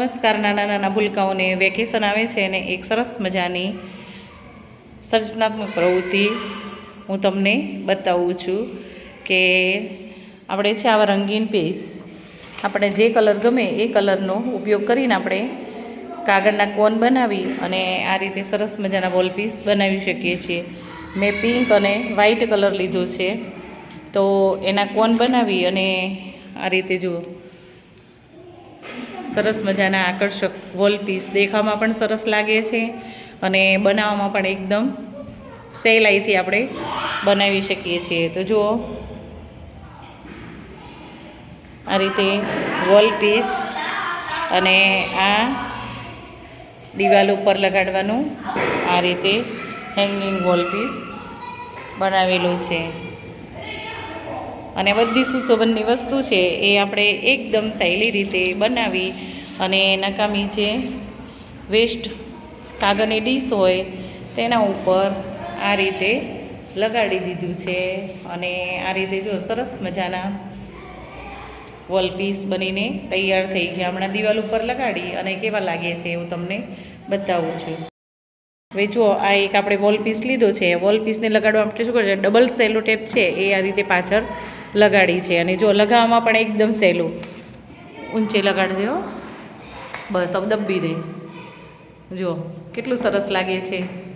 નમસ્કાર, નાના નાના ભૂલકાઓને વેકેશન આવે છે અને એક સરસ મજાની સર્જનાત્મક પ્રવૃત્તિ હું તમને બતાવું છું કે આપણે છે આવા રંગીન પેસ આપણે જે કલર ગમે એ કલરનો ઉપયોગ કરીને આપણે કાગળના કોન બનાવી અને આ રીતે સરસ મજાના વોલ પીસ બનાવી શકીએ છીએ. મેં પિંક અને વ્હાઈટ કલર લીધો છે. તો એના કોન બનાવી અને આ રીતે જુઓ. સરસ મજાના આકર્ષક વોલ પીસ દેખાવામાં પણ સરસ લાગે છે અને બનાવવામાં પણ એકદમ સહેલાઈથી આપણે બનાવી શકીએ છીએ. તો જુઓ. આ રીતે વોલ પીસ અને આ દિવાલ ઉપર લગાડવાનું આ રીતે હેંગિંગ વોલ પીસ બનાવેલું છે. અને બધી સુશોભનની વસ્તુ છે એ આપણે એકદમ સહેલી રીતે બનાવી અને નકામી જે વેસ્ટ કાગળની ડીશ હોય તેના ઉપર આ રીતે લગાડી દીધું છે અને આ રીતે જો સરસ મજાના વોલપીસ બનીને તૈયાર થઈ ગયા. હમણાં દિવાલ ઉપર લગાડી અને કેવા લાગે છે એવું તમને બતાવું છું. હવે જુઓ, આ એક આપણે વોલપીસ લીધો છે. વોલપીસને લગાડવા આપણે શું કરશે ડબલ સેલો ટેપ છે. એ આ રીતે પાછળ લગાડી છે અને જો લગાવવામાં પણ એકદમ સહેલું. ઊંચે લગાડજો હો. બસ હવે દબ્બી દે. જો, કેટલું સરસ લાગે છે.